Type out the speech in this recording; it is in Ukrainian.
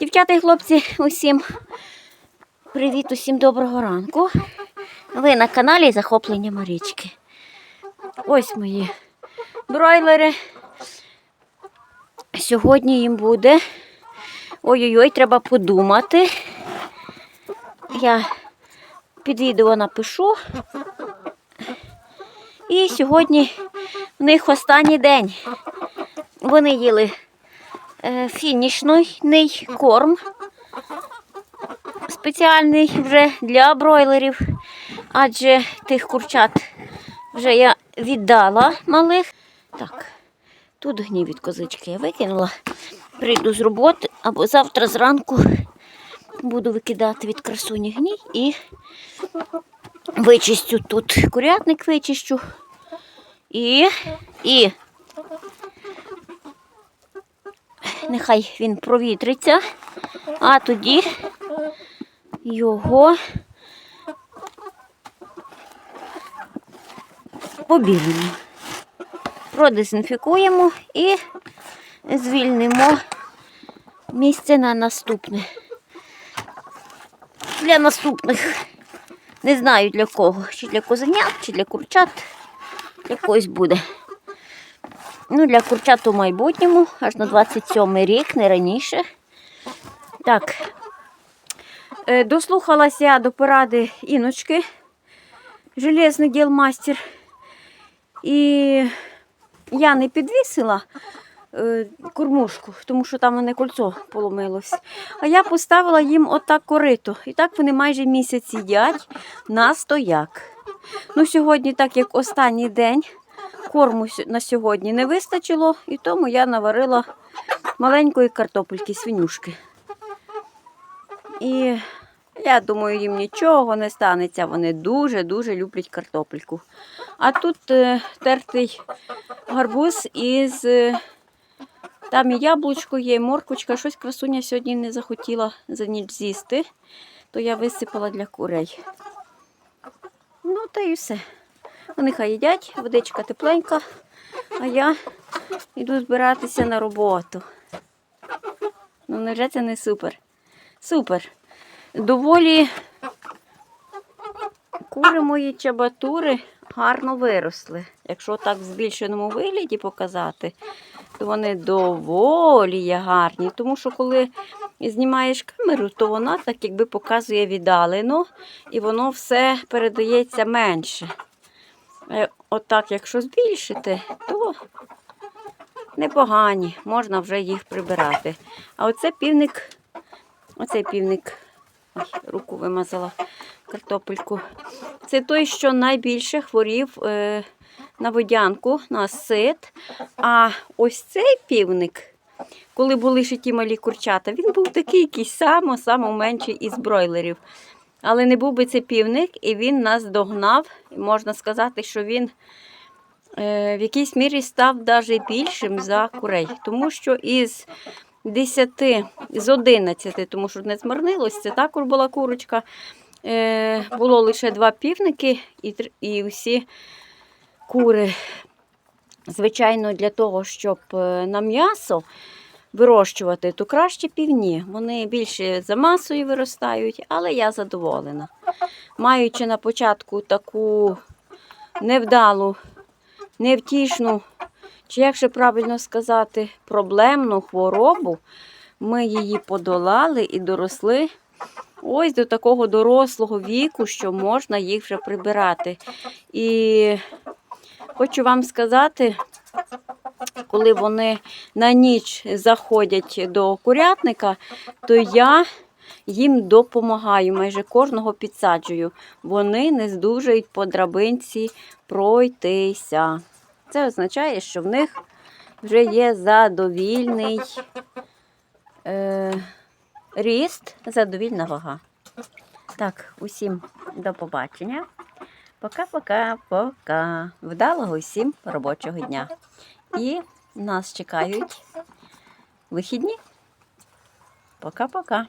Дівчата і хлопці, усім привіт, усім доброго ранку. Ви на каналі Захоплення Марічки. Ось мої бройлери. Сьогодні їм буде. Ой-ой-ой, треба подумати. Я під відео напишу. І сьогодні в них останній день. Вони їли фінішний корм. Спеціальний вже для бройлерів, адже тих курчат вже я віддала малих. Так, тут гній від козички я викинула. Прийду з роботи або завтра зранку буду викидати від красуні гній і вичистю тут курятник вичищу. І, і нехай він провітриться, а тоді його побілимо. Продезінфікуємо і звільнимо місце на наступне. Для наступних не знаю для кого, чи для козенят, чи для курчат. Для когось буде. Ну, для курчат у майбутньому, аж на 27 рік, не раніше. Так, Е, Дослухалася я до поради іночки, железний ділмастер. І я не підвісила е, кормушку, тому що там мене кольцо поломилось. А я поставила їм отак корито. І так вони майже місяць їдять на стояк. Ну, сьогодні, так як останній день, корму на сьогодні не вистачило, і тому я наварила маленької картопельки, свинюшки. І я думаю, їм нічого не станеться. Вони дуже-дуже люблять картопельку. А тут е, тертий гарбуз із. е, там і яблучко є, і морквочка. Щось красуня сьогодні не захотіла за ніч з'їсти, то я висипала для курей. Ну, та і все. Вони хай їдять, водичка тепленька, а я йду збиратися на роботу. Ну, невже це не супер? Супер. Доволі кури мої чабатури гарно виросли. Якщо так в збільшеному вигляді показати, то вони доволі є гарні. Тому що коли знімаєш камеру, то вона так якби показує віддалено, і воно все передається менше. Е, Отак, якщо збільшити, то непогані, можна вже їх прибирати. А оце півник, оцей півник, ой, руку вимазала картопельку. Це той, що найбільше хворів е, на водянку, на сит. А ось цей півник, коли були ще ті малі курчата, він був такий якийсь само, само менший із бройлерів. Але не був би це півник, і він нас догнав. Можна сказати, що він е, в якійсь мірі став навіть більшим за курей. Тому що із 10, з 11, тому що не змарнилось, це також була курочка. Е, було лише два півники і, і всі кури. Звичайно, для того, щоб е, на м'ясо вирощувати, то краще півні. Вони більше за масою виростають, але я задоволена. Маючи на початку таку невдалу, невтішну, чи як ще правильно сказати, проблемну хворобу, ми її подолали і доросли ось до такого дорослого віку, що можна їх вже прибирати. І хочу вам сказати, коли вони на ніч заходять до курятника, то я їм допомагаю, майже кожного підсаджую. Вони не здужують по драбинці пройтися. Це означає, що в них вже є задовільний е, ріст, задовільна вага. Так, усім до побачення. Пока-пока-пока. Вдалого усім робочого дня. І нас чекають вихідні. Пока-пока.